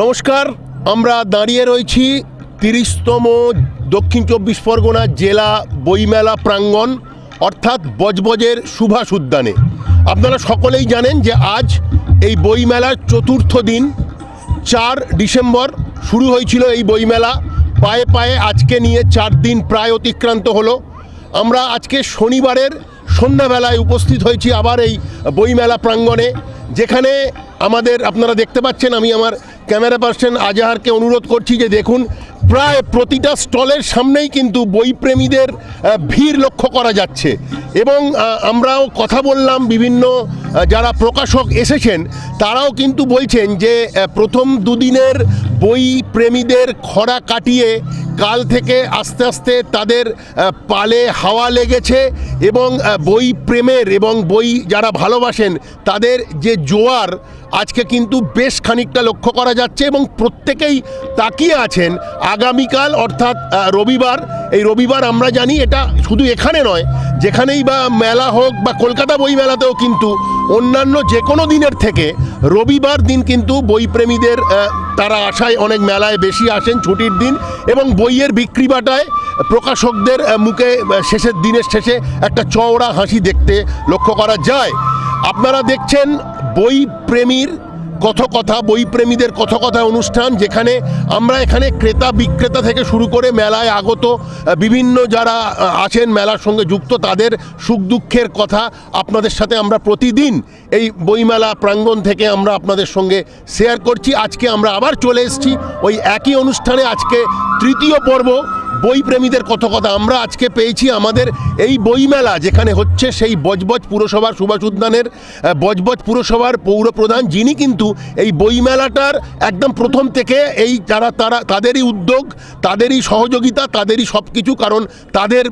নমস্কার, আমরা দাঁড়িয়ে রয়েছি তিরিশতম দক্ষিণ চব্বিশ পরগনা জেলা বইমেলা প্রাঙ্গণ, অর্থাৎ বজবজের সুভাষ উদ্যানে। আপনারা সকলেই জানেন যে আজ এই বইমেলার চতুর্থ দিন, চার ডিসেম্বর শুরু হয়েছিল এই বইমেলা। পায়ে পায়ে আজকে নিয়ে চার দিন প্রায় অতিক্রান্ত হলো। আমরা আজকে শনিবারের সন্ধ্যাবেলায় উপস্থিত হয়েছি আবার এই বইমেলা প্রাঙ্গণে, যেখানে আমাদের, আপনারা দেখতে পাচ্ছেন, আমি আমার ক্যামেরা পার্সন আজাহারকে অনুরোধ করছি যে দেখুন, প্রায় প্রতিটা স্টলের সামনেই কিন্তু বইপ্রেমীদের ভিড় লক্ষ্য করা যাচ্ছে। এবং আমরাও কথা বললাম বিভিন্ন যারা প্রকাশক এসেছেন, তারাও কিন্তু বলছেন যে প্রথম দুদিনের বই প্রেমীদের খরা কাটিয়ে কাল থেকে আস্তে আস্তে তাদের পালে হাওয়া লেগেছে এবং বই প্রেমের এবং বই যারা ভালোবাসেন, তাদের যে জোয়ার আজকে কিন্তু বেশ খানিকটা লক্ষ্য করা যাচ্ছে এবং প্রত্যেকেই তাকিয়ে আছেন আগামীকাল অর্থাৎ রবিবার। এই রবিবার আমরা জানি এটা শুধু এখানে নয়, যেখানেই বা মেলা হোক বা কলকাতা বই মেলাতেও কিন্তু অন্যান্য যে কোনো দিনের থেকে রবিবার দিন কিন্তু বইপ্রেমীদের তারা আশায় অনেক মেলায় বেশি আসেন ছুটির দিন এবং বইয়ের বিক্রি বাটায় প্রকাশকদের মুখে শেষের দিনের শেষে একটা চওড়া হাসি দেখতে লক্ষ্য করা যায়। আপনারা দেখছেন বই প্রেমীর কথকথা বই প্রেমীদের কথকথা অনুষ্ঠান যেখানে আমরা এখানে ক্রেতা বিক্রেতা থেকে শুরু করে মেলায় আগত বিভিন্ন যারা আছেন মেলার সঙ্গে যুক্ত, তাদের সুখ দুঃখের কথা আপনাদের সাথে আমরা প্রতিদিন এই বইমেলা প্রাঙ্গণ থেকে আমরা আপনাদের সঙ্গে শেয়ার করছি। আজকে আমরা আবার চলে এসেছি। ওই একই অনুষ্ঠানে আজকে তৃতীয় পর্ব। বই প্রেমীদের কথা আমরা আজকে পেয়েছি আমাদের এই বইমেলা, যেখানে হচ্ছে সেই বজবজ পুরসভার সুভাষ উদ্যানের বজবজ পুরসভার পৌরপ্রধান, যিনি কিন্তু এই বইমেলাটার একদম প্রথম থেকে এই যারা, তারা, তাদেরই উদ্যোগ, তাদেরই সহযোগিতা, তাদেরই সব কিছু কারণ তাদের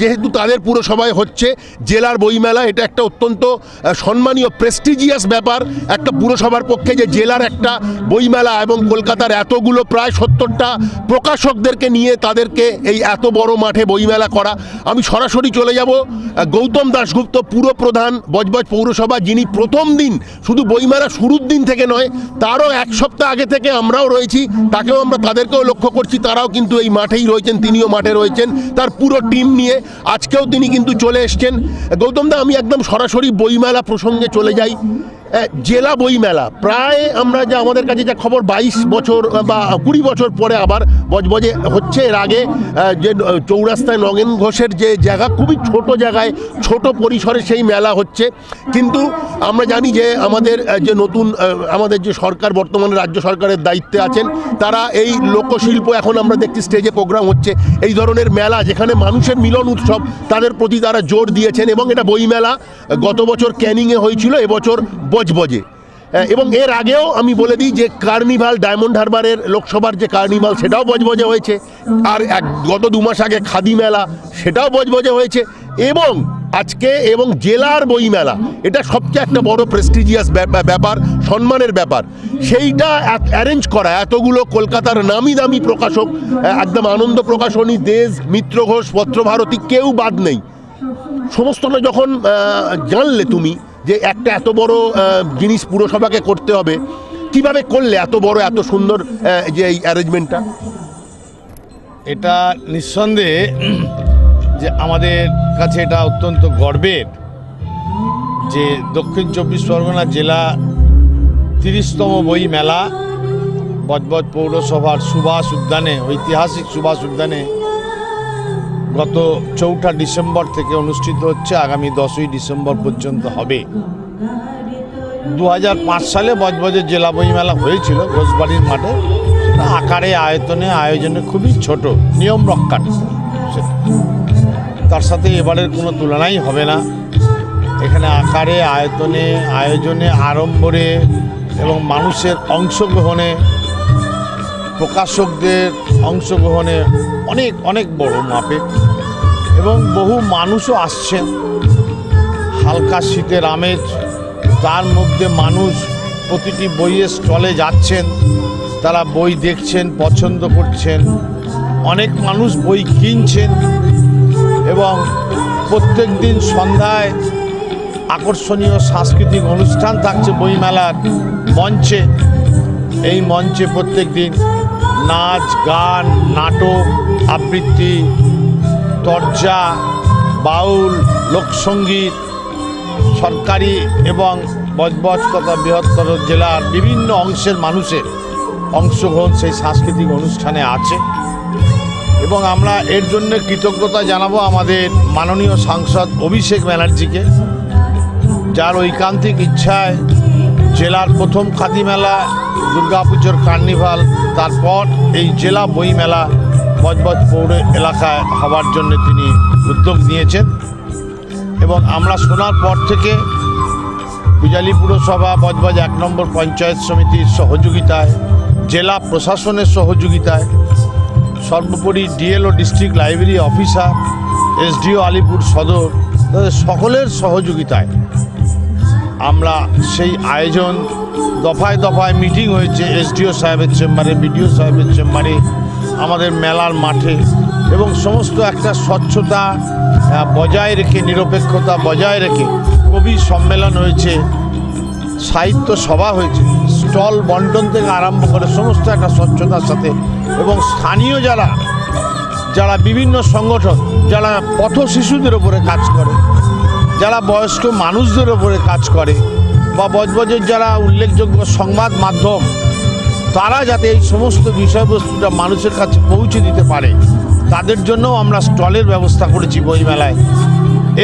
যেহেতু তাদের পুরসভায় হচ্ছে জেলার বইমেলা, এটা একটা অত্যন্ত সম্মানীয় প্রেস্টিজিয়াস ব্যাপার। একটা পুরসভার পক্ষে যে জেলার একটা বইমেলা এবং কলকাতার এতগুলো, প্রায় সত্তরটা প্রকাশকদেরকে নিয়ে তাদেরকে এই এত বড় মাঠে বইমেলা করা। আমি সরাসরি চলে যাব। গৌতম দাশগুপ্ত পুরপ্রধান বজবজ পৌরসভা, যিনি প্রথম দিন শুধু বইমেলা শুরুর দিন থেকে নয়, তারও এক সপ্তাহ আগে থেকে আমরাও রয়েছি। তাকেও আমরা তাদেরকেও লক্ষ্য করছি। তারাও কিন্তু এই মাঠেই রয়েছেন, তিনিও মাঠে রয়েছেন, তার পুরো টিম নিয়ে। আজকেও তিনি কিন্তু চলে এসছেন। গৌতম দা, আমি একদম সরাসরি বইমেলা প্রসঙ্গে চলে যাই। জেলা বইমেলা। প্রায় আমরা যা আমাদের কাছে যা খবর, বাইশ বছর বা কুড়ি বছর পরে আবার বজবজে হচ্ছে। এর আগে যে চৌরাস্তায় নগেন ঘোষের যে জায়গা, খুবই ছোট জায়গায়, ছোট পরিসরে সেই মেলা হচ্ছে। কিন্তু আমরা জানি যে আমাদের যে নতুন আমাদের যে সরকার, বর্তমানে রাজ্য সরকারের দায়িত্বে আছেন, তারা এই লোকশিল্প এখন আমরা দেখছি স্টেজে প্রোগ্রাম হচ্ছে। এই ধরনের মেলা যেখানে মানুষের মিলন উৎসব, তাদের প্রতি তারা জোর দিয়েছেন এবং এটা বইমেলা। গত বছর ক্যানিংয়ে হয়েছিল, এবছর বজবজে এবং এর আগেও আমি বলে দিই যে কার্নিভাল, ডায়মন্ড হারবারের লোকসভার যে কার্নিভাল, সেটাও বজবজে হয়েছে। আর এক, গত দু মাস আগে খাদি মেলা, সেটাও বজবজে হয়েছে। এবং আজকে এবং জেলার বই মেলা, এটা সবচেয়ে একটা বড় প্রেস্টিজিয়াস ব্যাপার, সম্মানের ব্যাপার। সেইটা অ্যারেঞ্জ করা, এতগুলো কলকাতার নামি দামি প্রকাশক একদম আনন্দ প্রকাশনী, দেশ, মিত্র ঘোষ, পত্রভারতী, কেউ বাদ নেই। সমস্তটা যখন জানলে তুমি যে একটা এত বড় জিনিস পুরসভাকে করতে হবে, কীভাবে করলে এত বড়, এত সুন্দর যে এই অ্যারেঞ্জমেন্টটা? এটা নিঃসন্দেহে যে আমাদের কাছে এটা অত্যন্ত গর্বের যে দক্ষিণ চব্বিশ পরগনা জেলা তিরিশতম বই মেলা, বজবজ পৌরসভার সুভাষ উদ্যানে, ঐতিহাসিক সুভাষ উদ্যানে গত চৌঠা ডিসেম্বর থেকে অনুষ্ঠিত হচ্ছে, আগামী দশই ডিসেম্বর পর্যন্ত হবে। দু হাজার পাঁচ সালে বজবজের জেলা বইমেলা হয়েছিল ঘোষবাড়ির মাঠে। আকারে, আয়তনে, আয়োজনে খুবই ছোট। নিয়ম রক্ষার। সেটা। তার সাথে এবারের কোনো তুলনাই হবে না। এখানে আকারে, আয়তনে, আয়োজনে, আড়ম্বরে এবং মানুষের অংশগ্রহণে প্রকাশকদের অংশগ্রহণে অনেক অনেক বড় মাপে। এবং বহু মানুষও আসছেন। হালকা শীতের আমেজ, তার মধ্যে মানুষ প্রতিটি বইয়ের স্টলে যাচ্ছেন। তারা বই দেখছেন, পছন্দ করছেন। অনেক মানুষ বই কিনছেন এবং প্রত্যেক দিন সন্ধ্যায় আকর্ষণীয় সাংস্কৃতিক অনুষ্ঠান থাকছে বইমেলার মঞ্চে। এই মঞ্চে প্রত্যেক দিন নাচ, গান, নাটক, আবৃত্তি তরজা বাউল, লোকসঙ্গীত, সরকারি এবং বজবজ তথা বৃহত্তর জেলার বিভিন্ন অংশের মানুষের অংশগ্রহণ সেই সাংস্কৃতিক অনুষ্ঠানে আছে। এবং আমরা এর জন্য কৃতজ্ঞতা জানাব আমাদের মাননীয় সাংসদ অভিষেক ব্যানার্জিকে, যার ঐকান্তিক ইচ্ছায় জেলার প্রথম খাদি মেলা, দুর্গাপুজোর কার্নিভাল, তারপর এই জেলা বই মেলা, বজবজ পৌর এলাকায় হওয়ার জন্য তিনি উদ্যোগ নিয়েছেন। এবং আমরা শোনার পর থেকে পূজালি পুরসভা, বজবজ এক নম্বর পঞ্চায়েত সমিতির সহযোগিতায়, জেলা প্রশাসনের সহযোগিতায়, সর্বোপরি DLO district library officer, SDO Alipur সদর সকলের সহযোগিতায় আমরা সেই আয়োজন দফায় দফায় মিটিং হয়েছে এসডিও সাহেবের চেম্বারে, বিডিও সাহেবের চেম্বারে, আমাদের মেলার মাঠে এবং সমস্ত একটা স্বচ্ছতা বজায় রেখে, নিরপেক্ষতা বজায় রেখে কবি সম্মেলন হয়েছে, সাহিত্য সভা হয়েছে, স্টল বন্টন থেকে আরম্ভ করে সমস্ত একটা স্বচ্ছতার সাথে এবং স্থানীয় যারা যারা বিভিন্ন সংগঠন, যারা পথ শিশুদের ওপরে কাজ করে যারা বয়স্ক মানুষদের ওপরে কাজ করে বা বজবজের যারা উল্লেখযোগ্য সংবাদ মাধ্যম, তারা যাতে এই সমস্ত বিষয়বস্তুটা মানুষের কাছে পৌঁছে দিতে পারে, তাদের জন্যও আমরা স্টলের ব্যবস্থা করেছি বইমেলায়।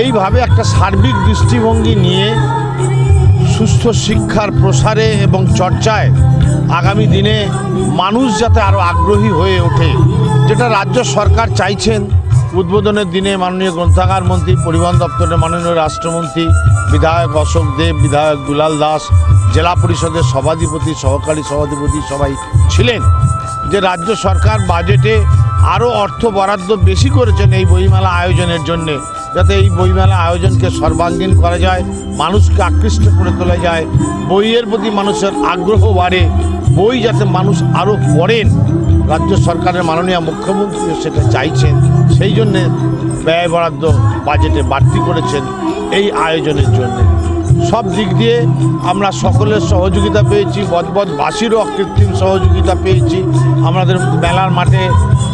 এইভাবে একটা সার্বিক দৃষ্টিভঙ্গি নিয়ে সুস্থ শিক্ষার প্রসারে এবং চর্চায় আগামী দিনে মানুষ যাতে আরও আগ্রহী হয়ে ওঠে, যেটা রাজ্য সরকার চাইছেন উদ্বোধনের দিনে মাননীয় গ্রন্থাগার মন্ত্রী, পরিবহন দপ্তরের মাননীয় রাষ্ট্রমন্ত্রী, বিধায়ক অশোক দেব, বিধায়ক দুলাল দাস, জেলা পরিষদের সভাধিপতি, সহকারী সভাধিপতি সবাই ছিলেন যে রাজ্য সরকার বাজেটে আরও অর্থ বরাদ্দ বেশি করেছেন এই বইমেলা আয়োজনের জন্যে, যাতে এই বইমেলা আয়োজনকে সর্বাঙ্গীন করা যায়, মানুষকে আকৃষ্ট করে তোলা যায়, বইয়ের প্রতি মানুষের আগ্রহ বাড়ে, বই যাতে মানুষ আরও পড়েন। রাজ্য সরকারের মাননীয় মুখ্যমন্ত্রীও সেটা চাইছেন, সেই জন্যে ব্যয় বরাদ্দ বাজেটে বাড়তি করেছেন এই আয়োজনের জন্য। সব দিক দিয়ে আমরা সকলের সহযোগিতা পেয়েছি, বজবজবাসীরও অকৃত্রিম সহযোগিতা পেয়েছি। আমাদের মেলার মাঠে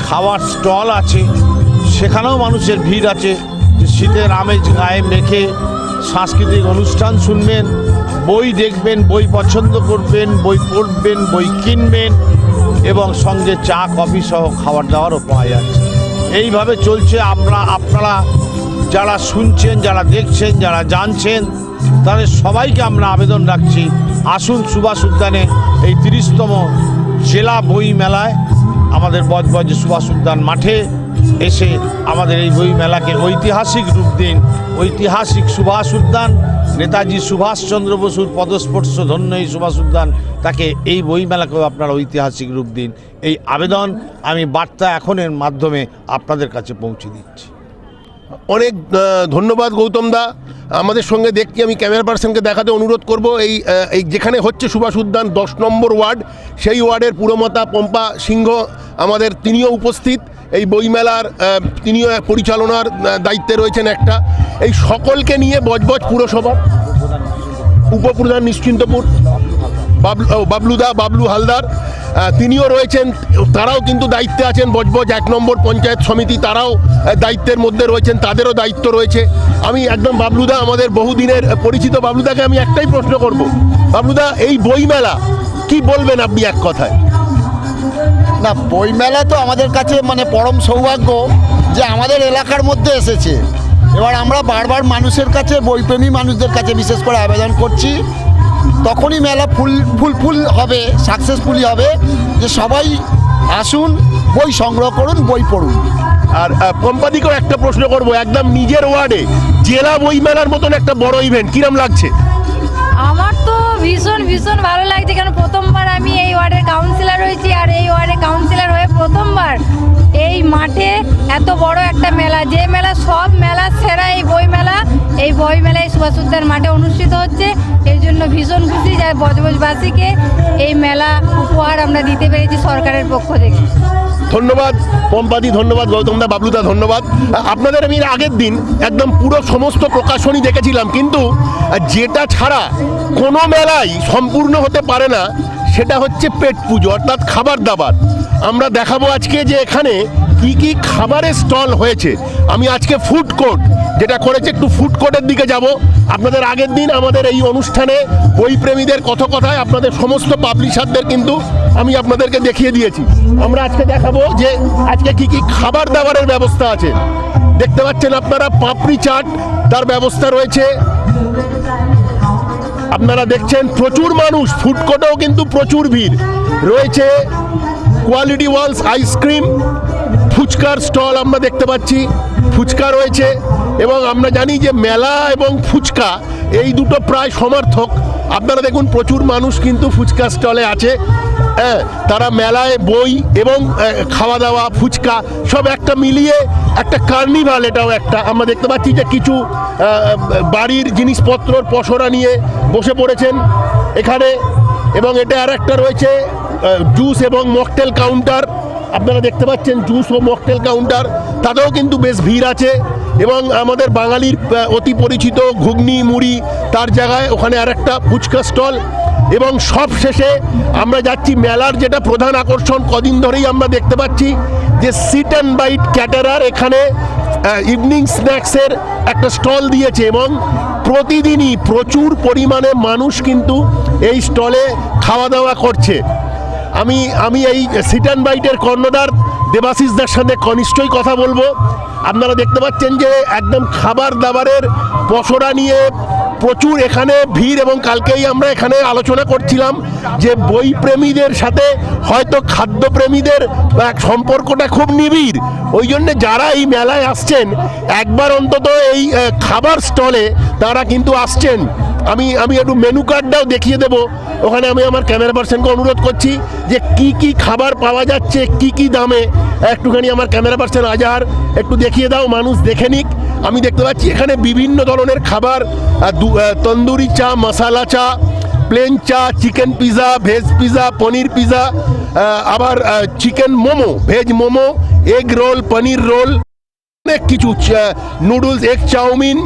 খাওয়ার স্টল আছে, সেখানেও মানুষের ভিড় আছে। শীতের আমেজ গায়ে মেখে সাংস্কৃতিক অনুষ্ঠান শুনবেন, বই দেখবেন, বই পছন্দ করবেন, বই পড়বেন, বই কিনবেন এবং সঙ্গে চা, কফি সহ খাবার দাবারও পাওয়া যাচ্ছে। এইভাবে চলছে। আমরা, আপনারা যারা শুনছেন, যারা দেখছেন, যারা জানছেন, তাদের সবাইকে আমরা আবেদন রাখছি। আসুন সুভাষ উদ্যানে, এই তিরিশতম জেলা বই মেলায়, আমাদের বজবজ সুভাষ উদ্যান মাঠে এসে আমাদের এই বই মেলাকে ঐতিহাসিক রূপ দিন। ঐতিহাসিক সুভাষ উদ্যান নেতাজি সুভাষচন্দ্র বসুর পদস্পর্শ ধন্য এই সুভাষ উদ্যান তাকে এই বই মেলাকেও আপনারা ঐতিহাসিক রূপ দিন। এই আবেদন আমি বার্তা এখনের মাধ্যমে আপনাদের কাছে পৌঁছে দিচ্ছি। অনেক ধন্যবাদ গৌতম দা। আমাদের সঙ্গে দেখতে আমি ক্যামেরা পার্সনকে দেখাতে অনুরোধ করব। এই এই যেখানে হচ্ছে সুভাষ উদ্যান দশ নম্বর ওয়ার্ড, সেই ওয়ার্ডের পুরমাতা পম্পা সিংহ আমাদের তিনিও উপস্থিত। এই বইমেলার তিনিও পরিচালনার দায়িত্বে রয়েছেন একটা। এই সকলকে নিয়ে বজবজ পুরসভা। উপপ্রধান নিশ্চিন্তপুর, বাবলু বাবলুদা, বাবলু হালদার তিনিও রয়েছেন, তারাও কিন্তু দায়িত্বে আছেন বজবজ, এক নম্বর পঞ্চায়েত সমিতি, তারাও দায়িত্বের মধ্যে রয়েছেন, তাদেরও দায়িত্ব রয়েছে। আমি একদম বাবলুদা, আমাদের বহুদিনের পরিচিত বাবলুদাকে আমি একটাই প্রশ্ন করব। বাবলুদা, এই বইমেলা, কি বলবেন আপনি এক কথায়? না বইমেলা তো আমাদের কাছে মানে পরম সৌভাগ্য যে আমাদের এলাকার মধ্যে এসেছে। এবার আমরা বারবার মানুষের কাছে বইপ্রেমী মানুষদের কাছে বিশেষ করে আবেদন করছি। তখনই মেলা ফুল ফুল ফুল হবে সাকসেসফুলি হবে যে সবাই আসুন বই সংগ্রহ করুন বই পড়ুন। আর আহ, পম্পাদিকেও একটা প্রশ্ন করব একদম নিজের ওয়ার্ডে জেলা বইমেলার মতন একটা বড় ইভেন্ট কিরম লাগছে? আমার ভীষণ ভীষণ ভালো লাগছে কারণ প্রথমবার আমি এই ওয়ার্ডের কাউন্সিলর হয়েছি আর এই ওয়ার্ডের কাউন্সিলর হয়ে প্রথমবার এই মাঠে এত বড় একটা মেলা। যে মেলা, সব মেলা সেরা এই বই মেলা এই বই মেলা এই সুভাষ মাঠে অনুষ্ঠিত হচ্ছে। এই জন্য ভীষণ খুশি যায় বজবজবাসীকে এই মেলা উপহার আমরা দিতে পেরেছি সরকারের পক্ষ থেকে। ধন্যবাদ, পম্পাদি, ধন্যবাদ গৌতমদা বাবলুদা ধন্যবাদ। আপনাদের আমি আগের দিন একদম পুরো সমস্ত প্রকাশনী দেখেছিলাম, কিন্তু যেটা ছাড়া কোনো মেলাই সম্পূর্ণ হতে পারে না, সেটা হচ্ছে পেট পুজো, অর্থাৎ খাবার দাবার। আমরা দেখাবো আজকে যে এখানে কি কি খাবারের স্টল হয়েছে। আমি আজকে ফুড কোর্ট যেটা করেছে, একটু ফুড কোর্টের দিকে যাব। আপনাদের আগের দিন আমাদের এই অনুষ্ঠানে বই প্রেমীদের কথকথায় আপনাদের সমস্ত পাবলিশারদের কিন্তু আমি আপনাদেরকে দেখিয়ে দিয়েছি। আমরা আজকে দেখাবো যে আজকে কি কি খাবার দাবারের ব্যবস্থা আছে। দেখতে পাচ্ছেন আপনারা পাপড়ি চাট, তার ব্যবস্থা রয়েছে। আপনারা দেখছেন প্রচুর মানুষ ফুড কোর্টেও কিন্তু প্রচুর ভিড়। রয়েছে কোয়ালিটি ওয়ালস আইসক্রিম ফুচকার স্টল আমরা দেখতে পাচ্ছি। ফুচকা রয়েছে। এবং আমরা জানি যে মেলা এবং ফুচকা, এই দুটো প্রায় সমার্থক। আপনারা দেখুন, প্রচুর মানুষ কিন্তু ফুচকা স্টলে আছে। হ্যাঁ তারা মেলায় বই এবং খাওয়া দাওয়া ফুচকা সব একটা মিলিয়ে একটা কার্নিভাল এটাও একটা। আমরা দেখতে পাচ্ছি যে কিছু বাড়ির জিনিসপত্রর পসরা নিয়ে বসে পড়েছেন এখানে। এবং এটা আর একটা রয়েছে জুস এবং মকটেল কাউন্টার। আপনারা দেখতে পাচ্ছেন জুস ও মকটেল কাউন্টার। তাতেও কিন্তু বেশ ভিড় আছে। এবং আমাদের বাঙালির অতি পরিচিত ঘুগনি, মুড়ি, তার জায়গায় ওখানে আর একটা ফুচকা স্টল। এবং সব শেষে আমরা যাচ্ছি মেলার যেটা প্রধান আকর্ষণ, কদিন ধরেই আমরা দেখতে পাচ্ছি যে সিট অ্যান্ড বাইট ক্যাটারার এখানে ইভিনিং স্ন্যাক্সের একটা স্টল দিয়েছে এবং প্রতিদিনই প্রচুর পরিমাণে মানুষ কিন্তু এই স্টলে খাওয়া দাওয়া করছে। আমি আমি এই সিট অ্যান্ড বাইটের কর্ণধার দেবাশিসদার সাথে কনিষ্ঠই কথা বলব। আপনারা দেখতে পাচ্ছেন যে একদম খাবার দাবারের পশরা নিয়ে প্রচুর এখানে ভিড় এবং কালকেই আমরা এখানে আলোচনা করছিলাম যে বই প্রেমীদের সাথে হয়তো খাদ্যপ্রেমীদের সম্পর্কটা খুব নিবিড়। ওই জন্যে যারা এই মেলায় আসছেন, একবার অন্তত এই খাবার স্টলে তারা কিন্তু আসছেন। আমি আমি একটু মেনু কার্ডটাও দেখিয়ে দেব। ওখানে আমি আমার ক্যামেরা পার্সনকে অনুরোধ করছি যে কি কি খাবার পাওয়া যাচ্ছে, কি কি দামে। একটুখানি আমার ক্যামেরা পার্সন আজার একটু দেখিয়ে দাও, মানুষ দেখে নিক। আমি দেখতে পাচ্ছি এখানে বিভিন্ন ধরনের খাবার তন্দুরি চা, মশালা চা প্লেন চা chicken pizza veg pizza paneer pizza আবার chicken momo veg momo egg roll paneer roll অনেক কিছু noodles egg chowmein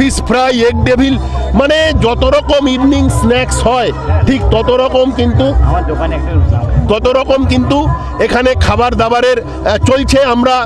fish fry egg devil মানে যত রকম ইভিনিং স্ন্যাক্স হয় ঠিক তত রকম কিন্তু তত রকম কিন্তু এখানে খাবার দাবারের চলছে। আমরা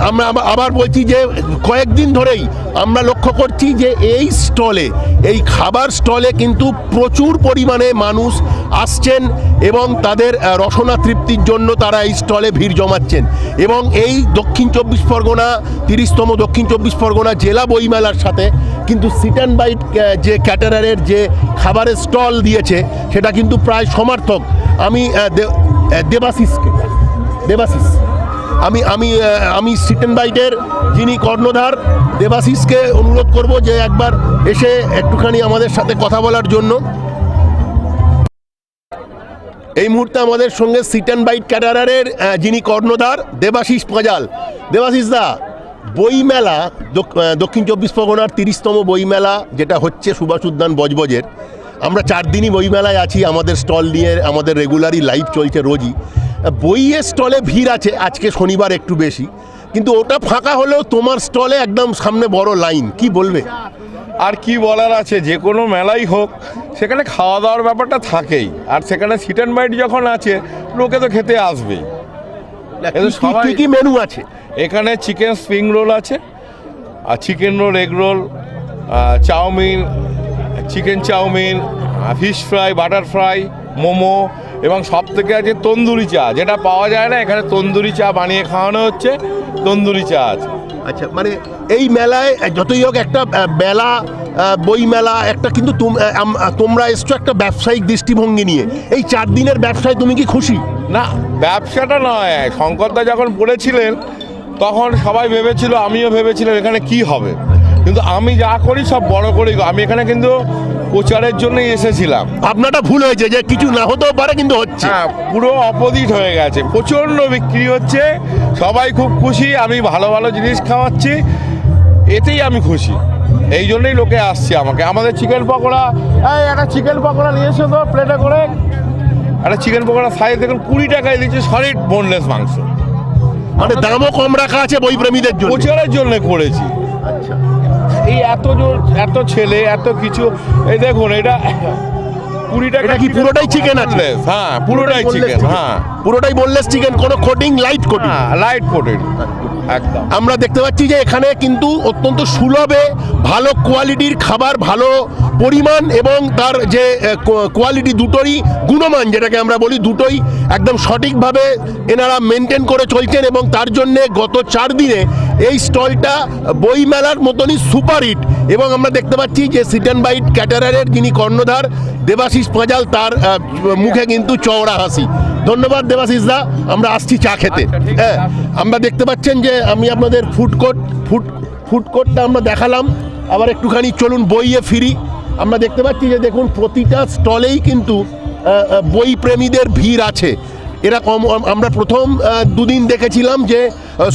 আমরা আবার- আবার বলছি যে কয়েকদিন ধরেই আমরা লক্ষ্য করছি যে এই স্টলে এই খাবার স্টলে কিন্তু প্রচুর পরিমাণে মানুষ আসছেন এবং তাদের রসনা তৃপ্তির জন্য তারা এই স্টলে ভিড় জমাচ্ছেন। এবং এই দক্ষিণ চব্বিশ পরগনা তিরিশতম দক্ষিণ চব্বিশ পরগনা জেলা বইমেলার সাথে কিন্তু সিট অ্যান্ড বাইট যে ক্যাটারারের যে খাবারের স্টল দিয়েছে, সেটা কিন্তু প্রায় সমার্থক। আমি দেবাশিসকে দেবাশিস। আমি আমি আমি সিট অ্যান্ড বাইটের যিনি কর্ণধার, দেবাশিসকে অনুরোধ করব যে একবার এসে একটুখানি আমাদের সাথে কথা বলার জন্য। এই মুহূর্তে আমাদের সঙ্গে সিট অ্যান্ড বাইট ক্যাটারারের যিনি কর্ণধার, দেবাশিস পাঁজাল। দেবাশিস দা বইমেলা দক- দক্ষিণ চব্বিশ পরগনার তিরিশতম বইমেলা, যেটা হচ্ছে সুভাষ উদ্যান বজবজের। আমরা চার দিনই বইমেলায় আছি, আমাদের স্টল নিয়ে, আমাদের রেগুলারই লাইভ চলছে রোজই। বইয়ের স্টলে ভিড় আছে, আজকে শনিবার একটু বেশি। কিন্তু ওটা ফাঁকা হলেও তোমার স্টলে একদম সামনে বড় লাইন, কি বলবে? আর কি বলার আছে, যে কোনো মেলাই হোক, সেখানে খাওয়া দাওয়ার ব্যাপারটা থাকেই। আর সেখানে সিট অ্যান্ড বাইট যখন আছে, লোকে তো খেতে আসবেই। কি- কি মেনু আছে? এখানে চিকেন স্প্রিং রোল আছে আর chicken roll egg roll chowmein chicken chowmein fish fry butter fry momo এবং সব থেকে আছে তন্দুরি চা যেটা পাওয়া যায় না এখানে তন্দুরি চা বানিয়ে খাওয়ানো হচ্ছে তন্দুরি চা আছে। আচ্ছা মানে এই মেলায় যতই হোক একটা মেলা বই মেলা একটা কিন্তু তোমরা এসছো একটা ব্যবসায়িক দৃষ্টিভঙ্গি নিয়ে। এই চার দিনের ব্যবসায় তুমি কি খুশি? না, ব্যবসাটা নয়। শঙ্করদা যখন পড়েছিলেন তখন সবাই ভেবেছিল, আমিও ভেবেছিলাম এখানে কি হবে। কিন্তু আমি যা করি সব বড় করি আমি এখানে কিন্তু প্রচারের জন্যই এসেছিলাম। আপনারটা ভুল হয়েছে যে কিছু না হতেও পারে কিন্তু হচ্ছে। হ্যাঁ পুরো অপোজিট হয়ে গেছে। প্রচণ্ড বিক্রি হচ্ছে সবাই খুব খুশি আমি ভালো ভালো জিনিস খাওয়াচ্ছি এতেই আমি খুশি। এই জন্যই লোকে আসছে আমাকে। আমাদের চিকেন পকোড়া এই একটা চিকেন পকোড়া নিয়ে এসো তো প্লেটে করে। একটা চিকেন পকোড়া সাইজ দেখুন কুড়ি টাকায় দিচ্ছে সলিড বোনলেস মাংস। মানে দামও কম রাখা আছে বই প্রেমীদের জন্য। প্রচারের জন্য করেছি। এই এত জোর এত ছেলে এত কিছু এই দেখুন এটা কুড়ি টাকা কি পুরোটাই চিকেন আছে? হ্যাঁ পুরোটাই চিকেন হ্যাঁ। পুরোটাই বললেস চিকেন কোনো কোটিং লাইট কোটিং লাইট একদম আমরা দেখতে পাচ্ছি যে এখানে কিন্তু অত্যন্ত সুলভে ভালো কোয়ালিটির খাবার, ভালো পরিমাণ এবং তার যে কোয়ালিটি দুটোরই গুণমান, যেটাকে আমরা বলি দুটোই একদম সঠিকভাবে এনারা মেনটেন করে চলছেন এবং তার জন্যে গত চার দিনে এই স্টলটা বইমেলার মতনই সুপার হিট। এবং আমরা দেখতে পাচ্ছি যে সিট অ্যান্ড বাইট ক্যাটারারের যিনি কর্ণধার দেবাশিস পাঁজাল, তার মুখে কিন্তু চওড়া হাসি। ধন্যবাদ দেবাশিস দা আমরা আসছি চা খেতে। আচ্ছা, হ্যাঁ আমরা দেখতে পাচ্ছেন যে আমি আপনাদের ফুড কোর্ট ফুড ফুড কোর্টটা আমরা দেখালাম। আবার একটুখানি চলুন বইয়ে ফিরি। আমরা দেখতে পাচ্ছি যে দেখুন প্রতিটা স্টলেই কিন্তু বই প্রেমীদের ভিড় আছে। এরকম আমরা প্রথম দুদিন দেখেছিলাম যে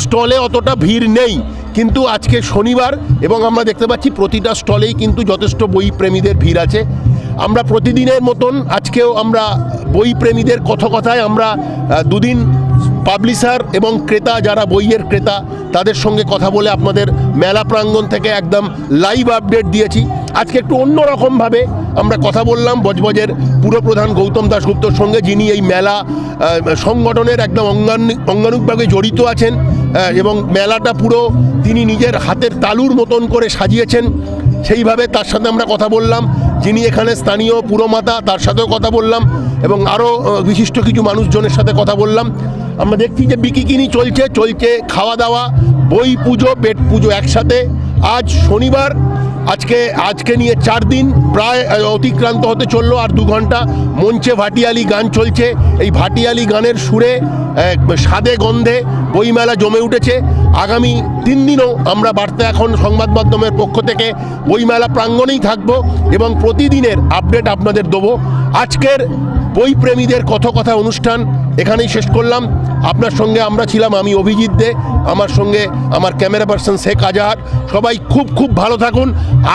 স্টলে অতটা ভিড় নেই। কিন্তু আজকে শনিবার এবং আমরা দেখতে পাচ্ছি প্রতিটা স্টলেই কিন্তু যথেষ্ট বই প্রেমীদের ভিড় আছে। আমরা প্রতিদিনের মতন আজকেও আমরা বই প্রেমীদের কথা কথায় আমরা দুদিন পাবলিশার এবং ক্রেতা যারা বইয়ের ক্রেতা, তাদের সঙ্গে কথা বলে আপনাদের মেলা প্রাঙ্গণ থেকে একদম লাইভ আপডেট দিয়েছি। আজকে একটু অন্যরকমভাবে আমরা কথা বললাম বজবজের পুরপ্রধান গৌতম দাশগুপ্তর সঙ্গে, যিনি এই মেলা সংগঠনের একদম অঙ্গানুক অঙ্গানুকভাবে জড়িত আছেন এবং মেলাটা পুরো তিনি নিজের হাতের তালুর মতন করে সাজিয়েছেন। সেইভাবে তার সাথে আমরা কথা বললাম। যিনি এখানে স্থানীয় পুরমাতা, তার সাথেও কথা বললাম এবং আরও বিশিষ্ট কিছু মানুষজনের সাথে কথা বললাম। আমরা দেখছি যে বিকিকিনি চলছে চলছে খাওয়া দাওয়া বই পুজো পেট পুজো একসাথে। আজ শনিবার, আজকে আজকে নিয়ে চার দিন প্রায় অতিক্রান্ত হতে চলল আর দু ঘণ্টা। মঞ্চে ভাটিয়ালি গান চলছে। এই ভাটিয়ালি গানের সুরে স্বাদে গন্ধে বইমেলা জমে উঠেছে। আগামী তিন দিনও আমরা বার্তা এখন সংবাদ মাধ্যমের পক্ষ থেকে বইমেলা প্রাঙ্গণেই থাকব এবং প্রতিদিনের আপডেট আপনাদের দেবো। আজকের বই প্রেমীদের কথ কথা অনুষ্ঠান এখানেই শেষ করলাম। আপনার সঙ্গে আমরা ছিলাম আমি অভিজিৎ দে, আমার সঙ্গে আমার ক্যামেরা পার্সন শেখ আজাহার সবাই খুব খুব ভালো থাকুন।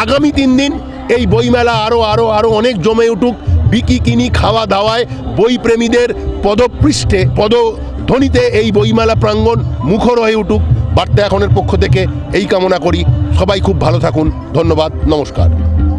আগামী তিন দিন এই বইমেলা আরও আরও আরও অনেক জমে উঠুক। বিকি কিনি খাওয়া দাওয়ায় বই প্রেমীদের পদপৃষ্ঠে, পদধ্বনিতে এই বইমেলা প্রাঙ্গণ মুখর হয়ে উঠুক। বার্তা এখনের পক্ষ থেকে এই কামনা করি। সবাই খুব ভালো থাকুন। ধন্যবাদ। নমস্কার।